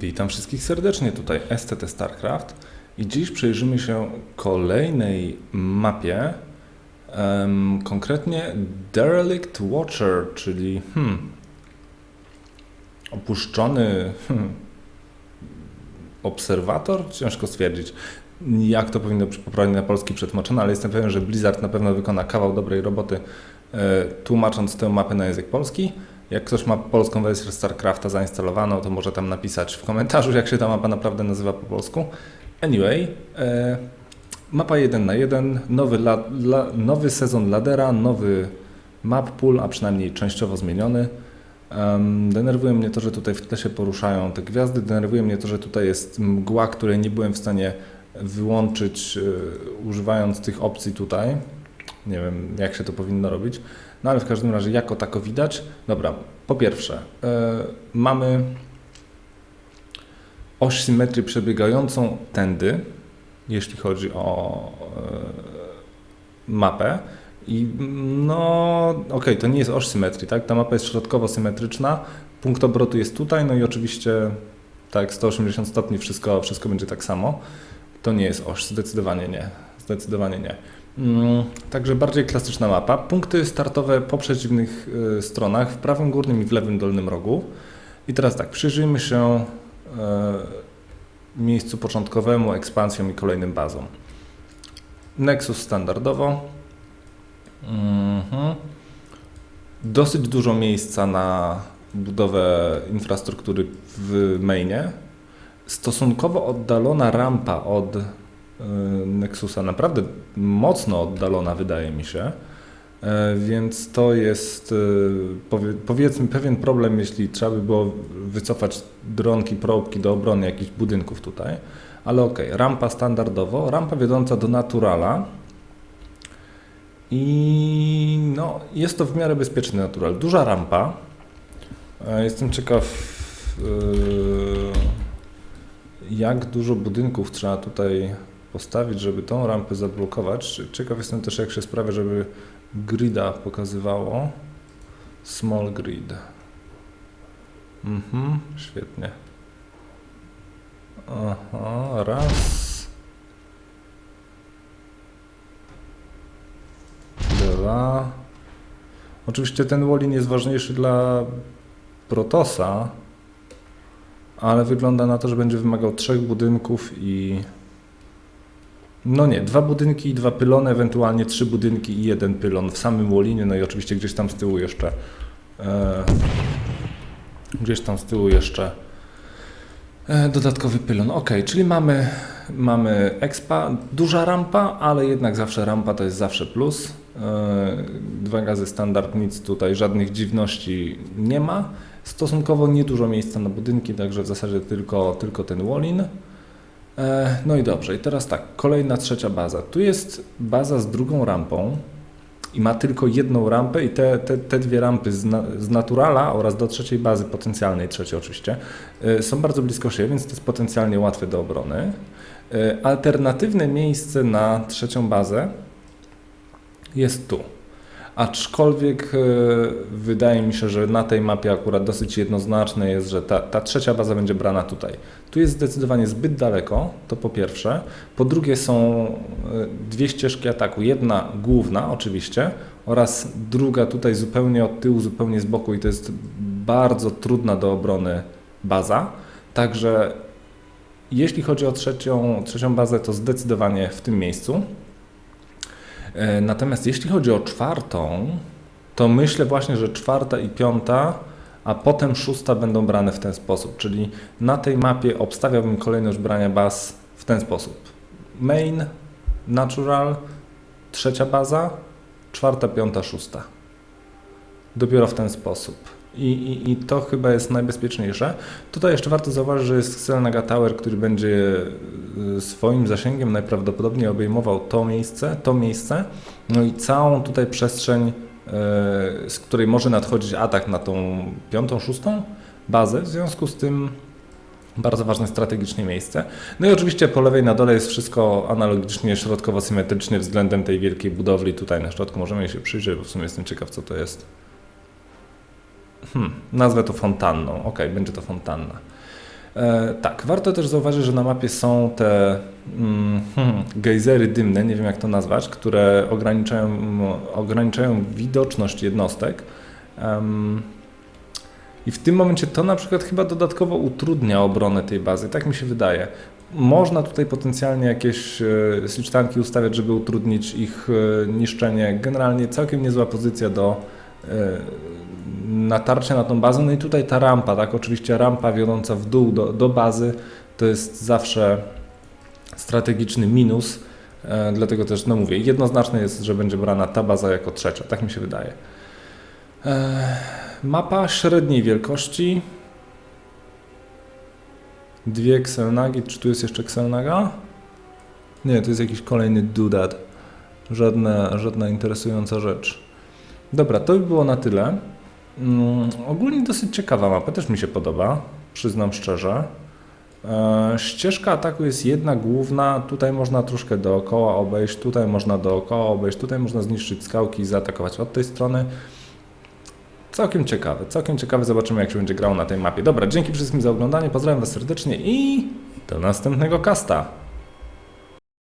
Witam wszystkich serdecznie, tutaj STT StarCraft i dziś przyjrzymy się kolejnej mapie, em, konkretnie Derelict Watcher, czyli hmm, opuszczony hmm, obserwator? Ciężko stwierdzić, jak to powinno być poprawnie na polski przetłumaczone, ale jestem pewien, że Blizzard na pewno wykona kawał dobrej roboty e, tłumacząc tę mapę na język polski. Jak ktoś ma polską wersję StarCrafta zainstalowaną, to może tam napisać w komentarzu, jak się ta mapa naprawdę nazywa po polsku. Anyway, e, mapa 1 na 1, nowy, la, la, nowy sezon ladera, nowy map pool, a przynajmniej częściowo zmieniony. Um, denerwuje mnie to, że tutaj w tle się poruszają te gwiazdy, denerwuje mnie to, że tutaj jest mgła, której nie byłem w stanie wyłączyć e, używając tych opcji tutaj. Nie wiem, jak się to powinno robić. No ale w każdym razie, jako tako widać. Dobra, po pierwsze, e, mamy oś symetrii przebiegającą tędy, jeśli chodzi o e, mapę. I no, okej, to nie jest oś symetrii, tak? Ta mapa jest środkowo symetryczna, punkt obrotu jest tutaj, no i oczywiście tak 180 stopni wszystko, wszystko będzie tak samo. To nie jest oś, zdecydowanie nie. Zdecydowanie nie. Mm, Także bardziej klasyczna mapa. Punkty startowe po przeciwnych y, stronach, w prawym górnym i w lewym dolnym rogu. I teraz tak, przyjrzyjmy się y, miejscu początkowemu, ekspansjom i kolejnym bazom. Nexus standardowo. Mhm. Dosyć dużo miejsca na budowę infrastruktury w mainie. Stosunkowo oddalona rampa od Nexusa, naprawdę mocno oddalona wydaje mi się. E, Więc to jest y, powie- powiedzmy pewien problem, jeśli trzeba by było wycofać dronki, probki do obrony jakichś budynków tutaj. Ale okej, rampa standardowo, rampa wiodąca do Naturala. I no, jest to w miarę bezpieczny natural. Duża rampa. E, Jestem ciekaw, yy, jak dużo budynków trzeba tutaj postawić, żeby tą rampę zablokować. Ciekaw jestem też, jak się sprawia, żeby grida pokazywało. Small grid. Mhm, świetnie. Aha, raz. Dwa. Oczywiście ten Wallin jest ważniejszy dla Protosa, ale wygląda na to, że będzie wymagał trzech budynków i. No nie, dwa budynki i dwa pylony, ewentualnie trzy budynki i jeden pylon w samym Wallinie, no i oczywiście gdzieś tam z tyłu jeszcze. E, gdzieś tam z tyłu jeszcze e, dodatkowy pylon. Ok, czyli mamy, mamy expa, duża rampa, ale jednak zawsze rampa to jest zawsze plus. E, dwa gazy standard, nic tutaj, żadnych dziwności nie ma. Stosunkowo niedużo miejsca na budynki, także w zasadzie tylko, tylko ten wallin. E, No i dobrze, i teraz tak, kolejna trzecia baza. Tu jest baza z drugą rampą i ma tylko jedną rampę i te, te, te dwie rampy z, na, z naturala oraz do trzeciej bazy, potencjalnej trzeciej oczywiście, e, są bardzo blisko siebie, więc to jest potencjalnie łatwe do obrony. E, Alternatywne miejsce na trzecią bazę jest tu. Aczkolwiek e, wydaje mi się, że na tej mapie akurat dosyć jednoznaczne jest, że ta, ta trzecia baza będzie brana tutaj. Tu jest zdecydowanie zbyt daleko, to po pierwsze. Po drugie są e, dwie ścieżki ataku. Jedna główna oczywiście oraz druga tutaj zupełnie od tyłu, zupełnie z boku i to jest bardzo trudna do obrony baza. Także jeśli chodzi o trzecią, trzecią bazę, to zdecydowanie w tym miejscu. E, Natomiast jeśli chodzi o czwartą, to myślę właśnie, że czwarta i piąta, a potem szósta będą brane w ten sposób. Czyli na tej mapie obstawiałbym kolejność brania baz w ten sposób. Main, natural, trzecia baza, czwarta, piąta, szósta. Dopiero w ten sposób. I, i, I to chyba jest najbezpieczniejsze. Tutaj jeszcze warto zauważyć, że jest Xelnaga Tower, który będzie y, swoim zasięgiem najprawdopodobniej obejmował to miejsce, to miejsce, no i całą tutaj przestrzeń, y, z której może nadchodzić atak na tą piątą, szóstą bazę. W związku z tym bardzo ważne strategicznie miejsce. No i oczywiście po lewej na dole jest wszystko analogicznie środkowo-symetrycznie względem tej wielkiej budowli. Tutaj na środku możemy się przyjrzeć, bo w sumie jestem ciekaw, co to jest. Hmm, nazwę to fontanną. Ok, będzie to fontanna. E, tak, warto też zauważyć, że na mapie są te mm, hmm, gejzery dymne, nie wiem jak to nazwać, które ograniczają, ograniczają widoczność jednostek. Em, I w tym momencie to na przykład chyba dodatkowo utrudnia obronę tej bazy, tak mi się wydaje. Można tutaj potencjalnie jakieś e, switchtanki ustawiać, żeby utrudnić ich e, niszczenie. Generalnie całkiem niezła pozycja do e, natarcia na tą bazę. No i tutaj ta rampa, tak? Oczywiście rampa wiodąca w dół do, do bazy to jest zawsze strategiczny minus. E, dlatego też, no mówię, jednoznaczne jest, że będzie brana ta baza jako trzecia. Tak mi się wydaje. E, mapa średniej wielkości. Dwie Xelnagi. Czy tu jest jeszcze Xelnaga? Nie, to jest jakiś kolejny dudat. Żadna, żadna interesująca rzecz. Dobra, to by było na tyle. Mm, ogólnie dosyć ciekawa mapa, też mi się podoba, przyznam szczerze. E, ścieżka ataku jest jedna główna, tutaj można troszkę dookoła obejść, tutaj można dookoła obejść, tutaj można zniszczyć skałki i zaatakować od tej strony. Całkiem ciekawe, całkiem ciekawe, zobaczymy jak się będzie grało na tej mapie. Dobra, dzięki wszystkim za oglądanie, pozdrawiam Was serdecznie i do następnego kasta.